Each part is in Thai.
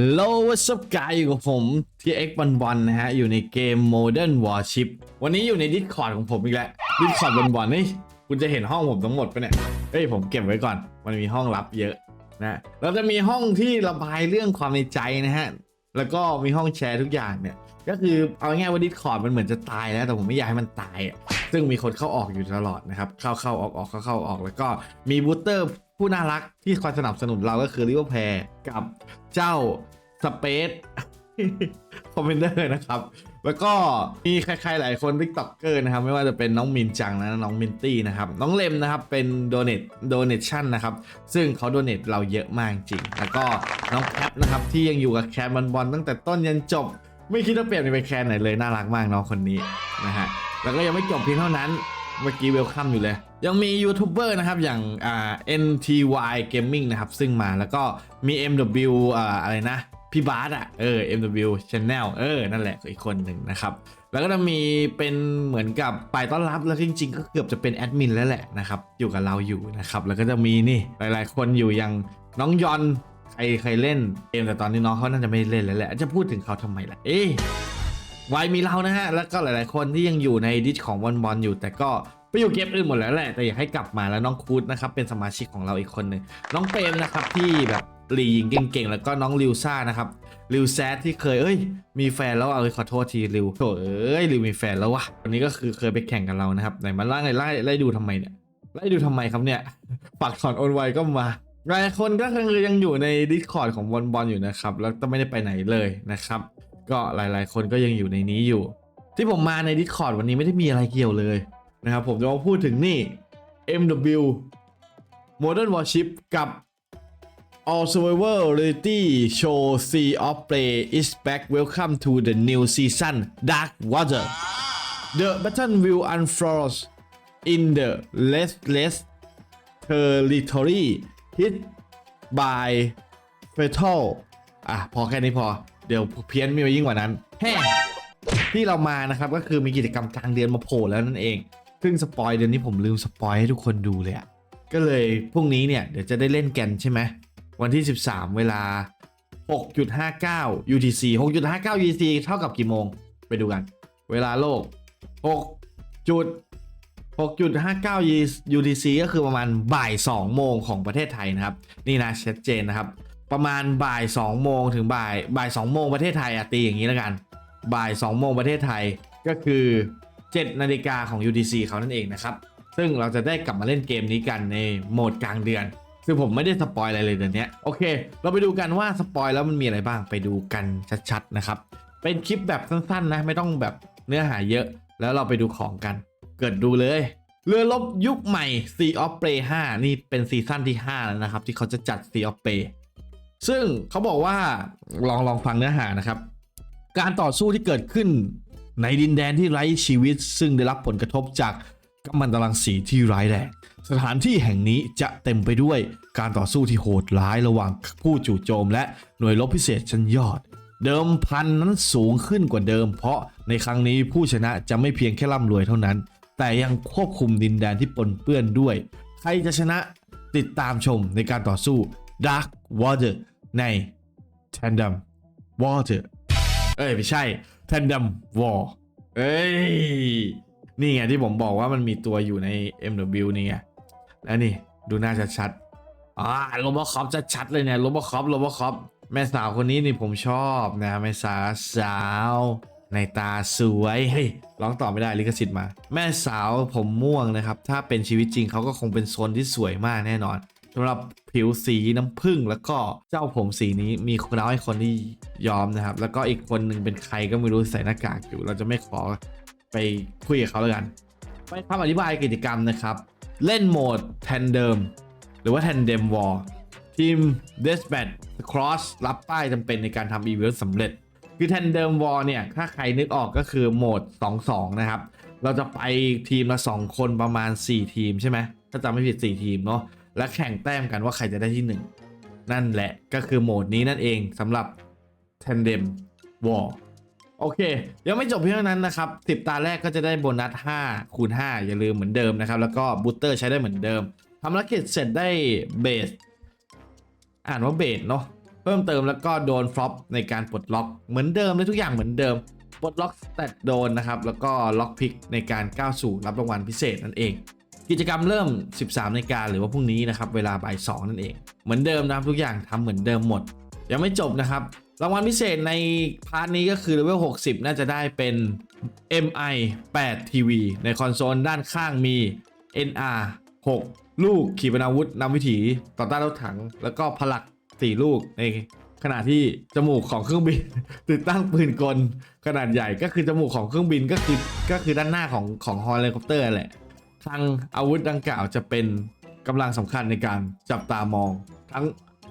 Hello what's up guys อยู่กับผมที่ X11 นะฮะ อยู่ในเกม Modern Warship วันนี้อยู่ใน Discord ของผมอีกแล้ว Discord วันวันนี่คุณจะเห็นห้องผมทั้งหมดไปเนี่ย เฮ้ย ผมเก็บไว้ก่อน มันมีห้องลับเยอะนะเราจะมีห้องที่ระบายเรื่องความในใจนะฮะ แล้วก็มีห้องแชร์ทุกอย่างเนี่ย ก็คือเอาง่ายว่า Discord มันเหมือนจะตายแล้วแต่ผมไม่อยากให้มันตายอะ ซึ่งมีคนเข้าออกอยู่ตลอดนะครับเข้าเข้าออกออกเข้าเข้าออกแล้วก็มีบูสเตอร์ผู้น่ารักที่คอยสนับสนุนเราก็คือริเวอร์แพรกับเจ้าสเปซคอมเมนเดอร์นะครับ แล้วก็มีใครๆหลายคนทิกต็อกเกอร์นะครับ ไม่ว่าจะเป็นน้องมินจังนะน้องมินตี้นะครับ น้องเลมนะครับ เป็นโดเน t โดเนชั่นนะครับ ซึ่งเขาโดเน t เราเยอะมากจริง แล้วก็น้องแคปนะครับ ที่ยังอยู่กับแคนบอลบอลตั้งแต่ต้นยันจบ ไม่คิดว่าเปลี่ยนไปเป็นแคนไหนเลยน่ารักมากน้องคนนี้นะฮะ แล้วก็ยังไม่จบเพียงเท่านั้น เมื่อกี้เวลคัมอยู่เลย ยังมียูทูบเบอร์นะครับอย่างอ่า NTY Gaming นะครับ ซึ่งมาแล้วก็มี MW อ่าอะไรนะพี่บาสอะเออ MW Channel เออ นั่นแหละอีกคนหนึ่งนะครับ แล้วก็จะมีเป็นเหมือนกับฝ่ายต้อนรับแล้วจริงๆ ก็เกือบจะเป็นแอดมินแล้วแหละนะครับ อยู่กับเราอยู่นะครับ แล้วก็จะมีนี่หลายๆ คนอยู่อย่างน้องยอนใครใครเล่นเกมแต่ตอนนี้น้องเขาน่าจะไม่เล่นแล้วแหละจะพูดถึงเขาทำไมล่ะเอ๊ะวายมีเรานะฮะ แล้วก็หลาย ๆ คนที่ยังอยู่ในดิสของบอลบอลอยู่ แต่ก็ไปอยู่เกมอื่นหมดแล้วแหละ แต่อยากให้กลับมาแล้วน้องคูดนะครับ เป็นสมาชิกของเราอีกคนหนึ่งน้องเปรมนะครับที่แบบรียิงเก่ง ๆ แล้วก็น้องลิวซ่านะครับลิวแซดที่เคยเอ้ย มีแฟนแล้วเอาขอโทษทีลิวโถเอ้ยลิวมีแฟนแล้ววะวันนี้ก็คือเคยไปแข่งกับเรานะครับไหนมาไล่ไล่ไล่ดูทำไมเนี่ยไล่ดูทำไมครับเนี่ยฝากถอนโอนไวก็มาหลายคนก็คือยังอยู่ในดิสคอร์ดของบอลบอลอยู่นะครับ แล้วก็ไม่ได้ไปไหนเลยนะครับ ก็หลาย ๆ คนก็ยังอยู่ในนี้อยู่ ที่ผมมาใน Discord วันนี้ไม่ได้มีอะไรเกี่ยวเลยนะครับ ผมจะมาพูดถึงนี่ MW Modern Warship กับ All Survivor Reality Show Sea of Play is back Welcome to the new season Dark Water The battle will unfold in the restless territory hit by fatal อะ พอแค่นี้พอ เดี๋ยวเพี้ยนมีไปยิ่งกว่านั้นแฮ่ที่เรามานะครับก็คือมีกิจกรรมกลางเดือนมาโผล่แล้วนั่นเองซึ่งสปอยเดือนนี้ผมลืมสปอยให้ทุกคนดูเลยอะก็เลยพรุ่งนี้เนี่ยเดี๋ยวจะได้เล่นกันใช่ไหมวันที่ 13 เวลา 6.59 UTC 6.59 UTC เท่ากับกี่โมง ไปดูกัน เวลาโลก 6. จุด6.59 UTC ก็คือประมาณบ่าย 2 โมงของประเทศไทยนะครับ นี่นะชัดเจนนะครับ ประมาณบ่าย2โมงถึงบ่ายบ่าย2โมงประเทศไทยอะตีอย่างนี้แล้วกัน บ่าย2โมงประเทศไทยก็คือ7นาฬิกาของ UTC เขานั่นเองนะครับ ซึ่งเราจะได้กลับมาเล่นเกมนี้กันในโหมดกลางเดือน ซึ่งผมไม่ได้สปอยอะไรเลยเดือนนี้โอเค เราไปดูกันว่าสปอยแล้วมันมีอะไรบ้างไปดูกันชัดๆนะครับ เป็นคลิปแบบสั้นๆนะไม่ต้องแบบเนื้อหาเยอะ แล้วเราไปดูของกัน เกิดดูเลยเรือรบยุคใหม่ Sea of Play 5 นี่เป็นซีซั่นที่ 5 แล้วนะครับ ที่เขาจะจัด Sea of Play ซึ่งเขาบอกว่าลองลองฟังเนื้อหานะครับ การต่อสู้ที่เกิดขึ้นในดินแดนที่ไร้ชีวิต ซึ่งได้รับผลกระทบจากกัมมันตรังสีที่ร้ายแรงสถานที่แห่งนี้จะเต็มไปด้วยการต่อสู้ที่โหดร้ายระหว่างผู้จู่โจม และหน่วยรบพิเศษชั้นยอด เดิมพันนั้นสูงขึ้นกว่าเดิม เพราะในครั้งนี้ผู้ชนะจะไม่เพียงแค่ร่ำรวยเท่านั้น แต่ยังควบคุมดินแดนที่ปนเปื้อนด้วย ใครจะชนะติดตามชมในการต่อสู้ Dark Water ใน Tandem Water เอ้ย ไม่ใช่ Tandem War เอ้ย นี่ไงที่ผมบอกว่ามันมีตัวอยู่ใน MW นี่ไงแล้วนี่ ดูหน้าชัดๆอ่าโรบอคอปชัดๆเลยเนี่ยโรบอคอปโรบอคอปแม่สาวคนนี้นี่ผมชอบนะแม่สาวสาว ในตาสวยเฮ้ยร้องต่อไม่ได้ลิขสิทธิ์มา แม่สาวผมม่วงนะครับ ถ้าเป็นชีวิตจริงเขาก็คงเป็นโซนที่สวยมากแน่นอน สำหรับผิวสีน้ำผึ้งแล้วก็เจ้าผมสีนี้มีคนเอาให้คนที่ยอมนะครับ แล้วก็อีกคนหนึ่งเป็นใครก็ไม่รู้ใส่หน้ากากอยู่ เราจะไม่ขอไปคุยกับเขาแล้วกัน ไปคำอธิบายกิจกรรมนะครับ เล่นโหมด Tandem หรือว่า Tandem War ทีม Deathmatch Cross รับป้ายจำเป็นในการทำอีเวนต์สำเร็จ คือ Tandem War เนี่ย ถ้าใครนึกออกก็คือโหมด 2-2 นะครับ เราจะไปทีมละ 2 คนประมาณ 4 ทีมใช่ไหมถ้าจำไม่ผิด 4 ทีมเนาะ และแข่งแต้มกันว่าใครจะได้ที่ 1 นั่นแหละก็คือโหมดนี้นั่นเองสำหรับ Tandem War โอเค ยังไม่จบเพียงเท่านั้นนะครับ 10 ตาแรกก็จะได้โบนัส5คูณ5อย่าลืมเหมือนเดิมนะครับ แล้วก็บูสเตอร์ใช้ได้เหมือนเดิมทำภารกิจเสร็จได้เบสอ่านว่าเบสเนาะเพิ่มเติมแล้วก็โดนฟลอปในการปลดล็อกเหมือนเดิมเลยทุกอย่างเหมือนเดิมปลดล็อกสแตทโดนนะครับ แล้วก็ล็อกพิกในการก้าวสู่รับรางวัลพิเศษนั่นเอง กิจกรรมเริ่ม 13นาฬิกาหรือว่าพรุ่งนี้นะครับ เวลาบ่าย2นั่นเอง เหมือนเดิมนะครับทุกอย่างทำเหมือนเดิมหมด ยังไม่จบนะครับ รางวัลพิเศษในพาร์ทนี้ก็คือเลเวล60 น่าจะได้เป็น MI 8 TV ในคอนโซลด้านข้างมี NR 6 ลูกขีปนาวุธนำวิถีต่อต้านรถถัง แล้วก็พลัก 4 ลูกในขณะที่จมูกของเครื่องบิน ติดตั้งปืนกลขนาดใหญ่ก็คือจมูกของเครื่องบินก็คือก็คือด้านหน้าของของฮอลเลคอปเตอร์แหละ ทางอาวุธดังกล่าวจะเป็นกำลังสำคัญในการจับตามอง ทั้ง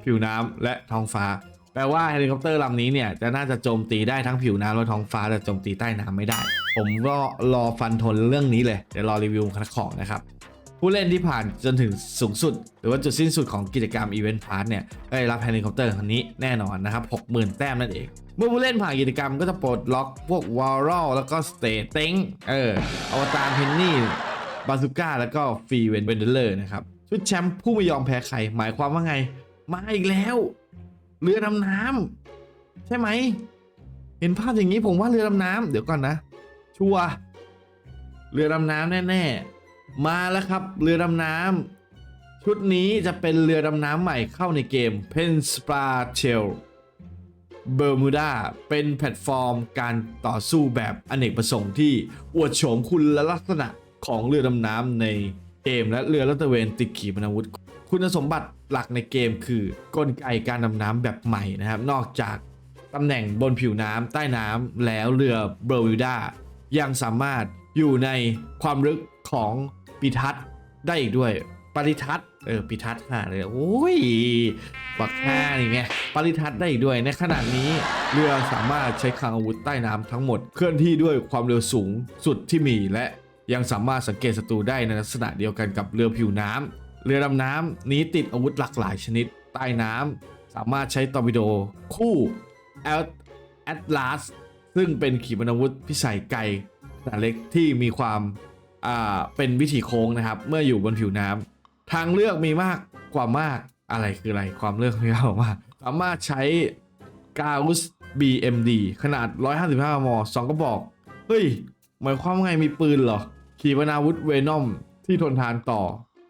ผิวน้ำและท้องฟ้า แปลว่าเฮลิคอปเตอร์ลำนี้เนี่ยจะน่าจะโจมตีได้ทั้งผิวน้ำและท้องฟ้าแต่โจมตีใต้น้ำไม่ได้ ผมก็รอฟันทนเรื่องนี้เลยเดี๋ยวรอรีวิวคณะของนะครับผู้เล่นที่ผ่านจนถึงสูงสุด หรือว่าจุดสิ้นสุดของกิจกรรมอีเวนต์พาร์ทเนี่ยก็ได้รับเฮลิคอปเตอร์คันนี้แน่นอนนะครับ 60,000 แต้มนั่นเอง เมื่อผู้เล่นผ่านกิจกรรมก็จะปลดล็อกพวกวอลล์แล้วก็สเตทเต็งเอออวตารเพนนี่ บาซูก้าแล้วก็ฟรีเวนเวนเดเลอร์นะครับชุดแชมป์ผู้ไม่ยอมแพ้ใคร หมายความว่าไง มาอีกแล้ว เรือดำน้ำใช่ไหม เห็นภาพอย่างนี้ผมว่าเรือดำน้ำเดี๋ยวก่อนนะ ชัวเรือดำน้ำแน่ๆ มาแล้วครับ เรือดำน้ำชุดนี้จะเป็นเรือดำน้ำใหม่เข้าในเกม p e n s p a c h e l เบอร์มูดาเป็นแพลตฟอร์มการต่อสู้แบบอเนกประสงค์ที่อวดโฉมคุณลักษณะ ของเรือดำน้ำในเกมและเรือลาดตเวนติดขีปนาวุธ คุณสมบัติหลักในเกมคือกลไกการดำน้ำแบบใหม่นะครับ นอกจากตำแหน่งบนผิวน้ำใต้น้ำแล้วเรือเบอร์วิวดายังสามารถอยู่ในความลึกของปิทัศน์ได้อีกด้วย ปริทัศน์เออปิทัศน์ค่ะเลยโอ้ยบักห้านี่ไงปริทัศน์ได้อีกด้วย ในขณะนี้เรือสามารถใช้คลังอาวุธใต้น้ำทั้งหมด เคลื่อนที่ด้วยความเร็วสูงสุดที่มีและ ยังสามารถสังเกตศัตรูได้ในลักษณะเดียวกันกับเรือผิวน้ำเรือดำน้ำนี้ติดอาวุธหลากหลายชนิดใต้น้ำสามารถใช้ตอร์ปิโดคู่แอตลาสซึ่งเป็นขีปนาวุธพิสัยไกลขนาดเล็กที่มีความอ่าเป็นวิถีโค้งนะครับ เมื่ออยู่บนผิวน้ำทางเลือกมีมากกว่ามากอะไรคืออะไรความเลือกมีมากกว่าสามารถใช้กา u ส BMD ขนาด 155มสองกระบอก เฮ้ย หมายความว่าไงมีปืนเหรอ ขีปนาวุธเวนอมที่ทนทานต่อ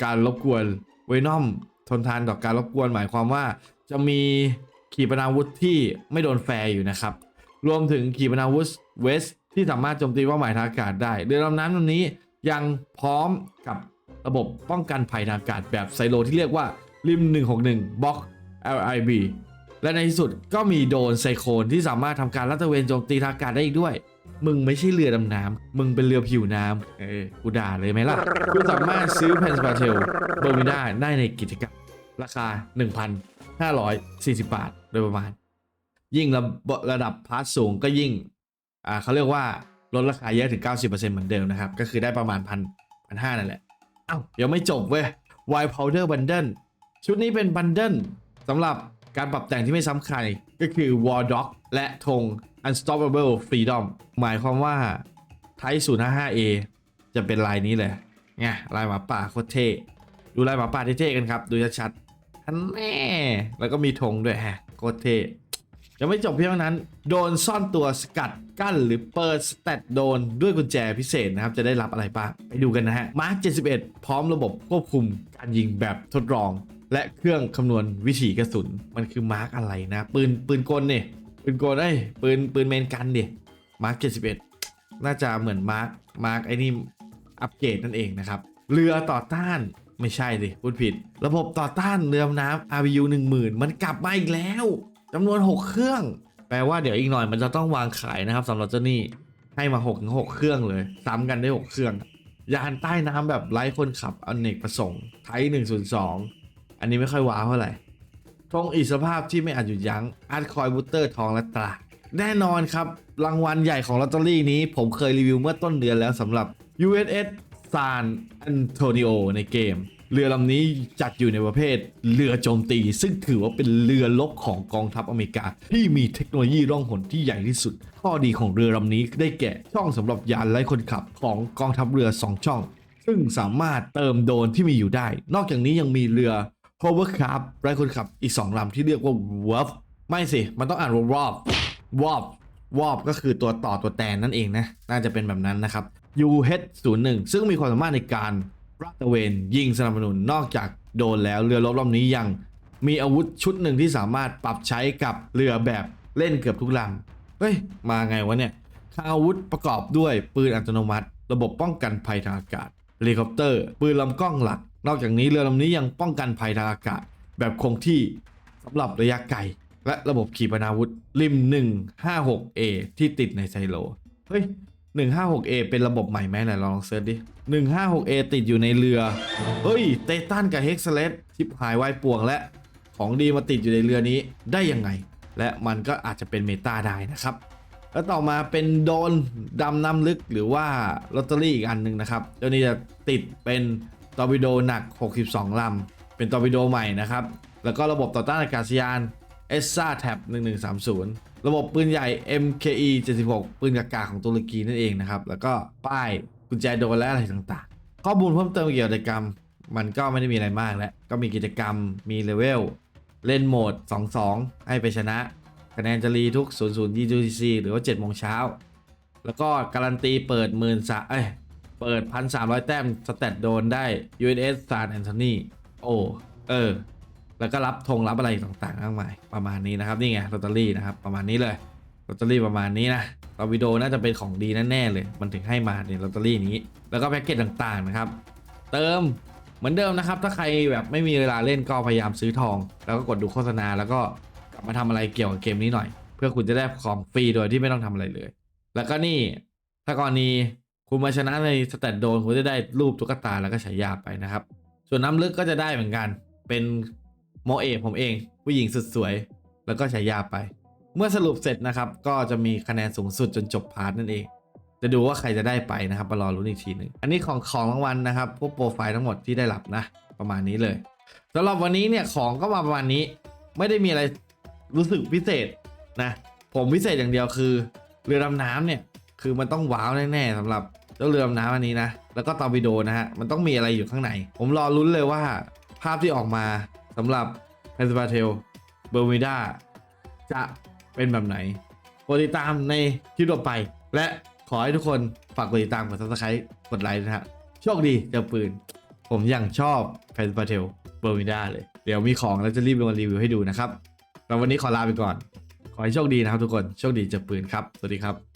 การรบกวนเวนอมทนทานต่อการรบกวนหมายความว่า จะมีขีปนาวุธที่ไม่โดนแฟร์อยู่นะครับ รวมถึงขีปนาวุธเวสที่สามารถโจมตีเป้าหมายทางอากาศได้เรือดำน้ำลำนี้ยังพร้อมกับระบบป้องกันภัยทางอากาศแบบไซโลที่เรียกว่าริม 161บล็อก LIB และในที่สุดก็มีโดรนไซโคลนที่สามารถทำการลาดตระเวนโจมตีทางอากาศได้อีกด้วย มึงไม่ใช่เรือดำน้ำมึงเป็นเรือผิวน้ำเออกูด่าเลยไหมล่ะคุณสามารถซื้อเพนสปาเทลเบอร์มิน่าได้ในกิจกรรมราคา 1,540 บาทโดยประมาณ ยิ่งระระดับพาร์ทสูงก็ยิ่งอ่าเขาเรียกว่าลดราคาเยอะถึง 90%เหมือนเดิมนะครับ ก็คือได้ประมาณพันพันห้านั่นแหละอ้าวยังไม่จบเว้ย Wild Powder Bundle ชุดนี้เป็นบันเดิลสำหรับการปรับแต่งที่ไม่ซ้ำใครก็คือ War Dog และธง Unstoppable Freedom หมายความว่าไทย 055A จะเป็นลายนี้เลยไงลายหมาป่าโคตรเท่ดูลายหมาป่าเท่ๆกันครับ ดูชัดๆท่านแน่แล้วก็มีธงด้วยฮะโคตรเท่ยังไม่จบเพียงเท่านั้น โดนซ่อนตัวสกัดกั้นหรือเปิดสเตตโดนด้วยกุญแจพิเศษนะครับ จะได้รับอะไรบ้างไปดูกันนะฮะมาร์ค71 พร้อมระบบควบคุมการยิงแบบทดลอง และเครื่องคำนวณวิถีกระสุน มันคือมาร์คอะไรนะ ปืนปืนกลเนี่ย ปืนโกลเอ้ยปืนปืนเมนกันเดียมาร์ค71น่าจะเหมือนมาร์คมาร์คไอ้นี่อัปเกรดนั่นเองนะครับ เรือต่อต้านไม่ใช่สิพูดผิด ระบบต่อต้านเรือดำน้ำ RBU 10,000 มันกลับมาอีกแล้วจำนวน 6 เครื่อง แปลว่าเดี๋ยวอีกหน่อยมันจะต้องวางขายนะครับสำหรับเจ้านี่ให้มา6ถึง6เครื่องเลย ซ้ำกันได้ 6 เครื่อง ยานใต้น้ำแบบไร้คนขับอเนกประสงค์ไทย102 อันนี้ไม่ค่อยว้าวเท่าไหร่ ธงอิสรภาพที่ไม่อาจหยุดยั้งอาร์ตคอยบูเตอร์ทองและตราแน่นอนครับ รางวัลใหญ่ของลอตเตอรี่นี้ ผมเคยรีวิวเมื่อต้นเดือนแล้วสำหรับ USS San Antonio ในเกม เรือลำนี้จัดอยู่ในประเภทเรือโจมตี ซึ่งถือว่าเป็นเรือลบของกองทัพอเมริกา ที่มีเทคโนโลยีร่องหนที่ใหญ่ที่สุด ข้อดีของเรือลำนี้ได้แก่ช่องสำหรับยานไร้คนขับของกองทัพเรือ 2 ช่อง ซึ่งสามารถเติมโดนที่มีอยู่ได้ นอกจากนี้ยังมีเรือ hovercraft ไร้คนขับอีก 2ลำที่เรียกว่า Wolf ไม่สิ มันต้องอ่านว่าวอบวอบวอบก็คือตัวต่อตัวแตนนั่นเองนะ น่าจะเป็นแบบนั้นนะครับ UH01 ซึ่งมีความสามารถในการรัตะเวนยิงสนับสนุนนอกจากโดนแล้วเรือรบลำนี้ยังมีอาวุธชุดหนึ่งที่สามารถปรับใช้กับเรือแบบเล่นเกือบทุกลำเฮ้ย มาไงวะเนี่ยค่าอาวุธประกอบด้วยปืนอัตโนมัติ ระบบป้องกันภัยทางอากาศเฮลิคอปเตอร์ ปืนลำกล้องหลัก นอกจากนี้เรือลำนี้ยังป้องกันภัยทางอากาศ แบบคงที่สำหรับระยะไกล และระบบขีปนาวุธริม 156A ที่ติดในไซโล เฮ้ย 156A เป็นระบบใหม่ไหมไหนลองเซิร์ชดิ 156A ติดอยู่ในเรือ เฮ้ย เตตันกับเฮกซเลสชิบหายวายป่วงและ ของดีมาติดอยู่ในเรือนี้ได้ยังไง และมันก็อาจจะเป็นเมตาได้นะครับ แล้วต่อมาเป็นโดนดำน้ำลึกหรือว่าลอตเตอรี่อีกอันหนึ่งนะครับเจ้านี้จะติดเป็น ตอร์ปิโดหนัก 62 ลำ เป็นตอร์ปิโดใหม่นะครับ แล้วก็ระบบต่อต้านอากาศยาน e s s a t a b 1130 ระบบปืนใหญ่ MKE 76 ปืนกากาของตุรกีนั่นเองนะครับ แล้วก็ป้ายกุญแจโดนและอะไรต่างๆ ข้อมูลเพิ่มเติมเกี่ยวกับกิจกรรม มันก็ไม่ได้มีอะไรมากแล้ว ก็มีกิจกรรม มีเลเวล เล่นโหมด 2-2 ให้ไปชนะ คะแนนจะรีทุก 00 UTC หรือว่า7โมงเช้า แล้วก็การันตีเปิดหมื่นสาเอ้ย เปิด1,300แต้มสแตทโดนได้ UNS ซานแอนโทนีโอ้เออ แล้วก็รับธงรับอะไรต่างๆมากมายประมาณนี้นะครับ นี่ไงลอตเตอรี่นะครับ ประมาณนี้เลยลอตเตอรี่ประมาณนี้นะตอวิโดน่าจะเป็นของดีแน่ๆเลย มันถึงให้มาในลอตเตอรี่นี้ แล้วก็แพ็กเกจต่างๆนะครับ เติมเหมือนเดิมนะครับ ถ้าใครแบบไม่มีเวลาเล่นก็พยายามซื้อทอง แล้วก็กดดูโฆษณาแล้วก็กลับมาทำอะไรเกี่ยวกับเกมนี้หน่อย เพื่อคุณจะได้ของฟรีโดยที่ไม่ต้องทำอะไรเลย แล้วก็นี่ถ้ากรณี คุณมาชนะในสแตทโดนคุณจะได้รูปตุ๊กตาแล้วก็ฉายาไปนะครับ ส่วนน้ำลึกก็จะได้เหมือนกัน เป็นโมเอผมเอง ผู้หญิงสุดสวย แล้วก็ฉายาไป เมื่อสรุปเสร็จนะครับ ก็จะมีคะแนนสูงสุดจนจบพาร์ทนั่นเอง จะดูว่าใครจะได้ไปนะครับมารอรุ้นอีกทีหนึ่งอันนี้ของของรางวัลนะครับ พวกโปรไฟล์ทั้งหมดที่ได้รับนะ ประมาณนี้เลยสำหรับวันนี้เนี่ยของก็มาประมาณนี้ ไม่ได้มีอะไรรู้สึกพิเศษนะ ผมพิเศษอย่างเดียวคือ เรือดำน้ำเนี่ยคือมันต้องว้าวแน่ๆสำหรับ เจ้าเรือดำน้ำอันนี้นะ แล้วก็ตอร์ปิโดนะฮะ มันต้องมีอะไรอยู่ข้างใน ผมรอลุ้นเลยว่า ภาพที่ออกมาสำหรับเพนซิ a าเทลเบอร์มิดาจะเป็นแบบไหนโปรดติดตามในคลิปต่อไป และขอให้ทุกคนฝากกดติดตามกด subscribe กดไลค์นะฮะ โชคดีเจอปืน ผมยังชอบแฟนปาเทลเบอร์มิดาเลย เดี๋ยวมีของแล้วจะรีบลงมารีวิวให้ดูนะครับแล้ววันนี้ขอลาไปก่อน ขอให้โชคดีนะครับทุกคน โชคดีเจอปืนครับ สวัสดีครับ